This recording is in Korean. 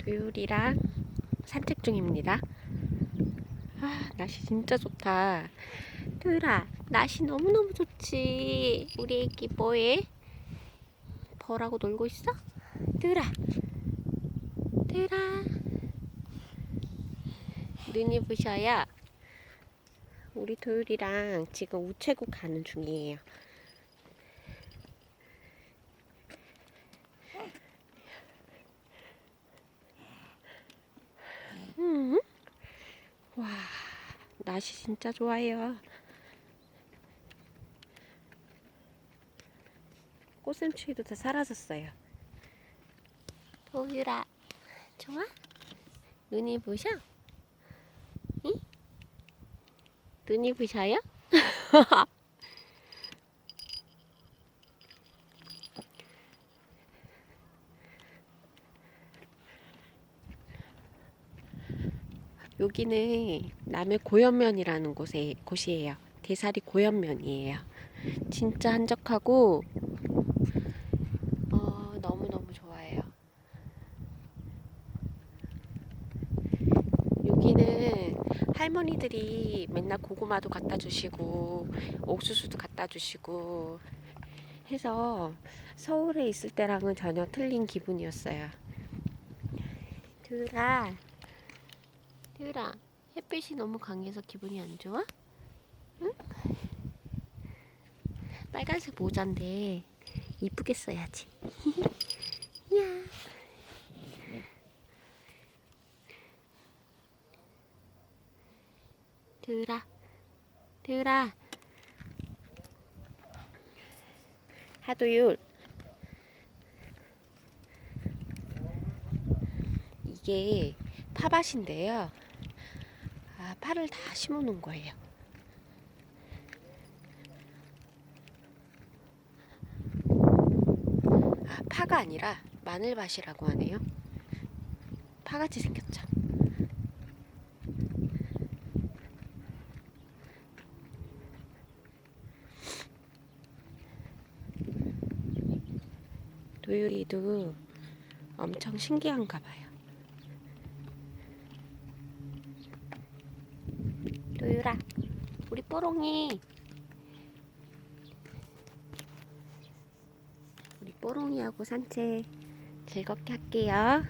도율이랑 산책 중입니다. 아, 날씨 진짜 좋다. 도율아, 날씨 너무너무 좋지. 우리 애기 뭐해? 벌하고 놀고 있어? 도율아, 도율아. 눈이 부셔요. 우리 도율이랑 지금 우체국 가는 중이에요. 날씨 진짜 좋아요. 꽃샘추위도 다 사라졌어요. 도율아, 좋아? 눈이 부셔? 응? 눈이 부셔요? 여기는 남해 고현면이라는 곳에 곳이에요. 대사리 고현면이에요. 진짜 한적하고 어, 너무 너무 좋아해요. 여기는 할머니들이 맨날 고구마도 갖다 주시고 옥수수도 갖다 주시고 해서 서울에 있을 때랑은 전혀 틀린 기분이었어요. 두 라. 유라, 햇빛이 너무 강해서 기분이 안 좋아? 응? 빨간색 모자인데 이쁘게 써야지. 야. 드라, 드라. 하도율. 이게 파밭인데요. 아, 파를 다 심어 놓은 거예요. 아, 파가 아니라 마늘밭이라고 하네요. 파같이 생겼죠. 도율이도 엄청 신기한가 봐요. 도율아, 우리 뽀롱이. 우리 뽀롱이하고 산책 즐겁게 할게요.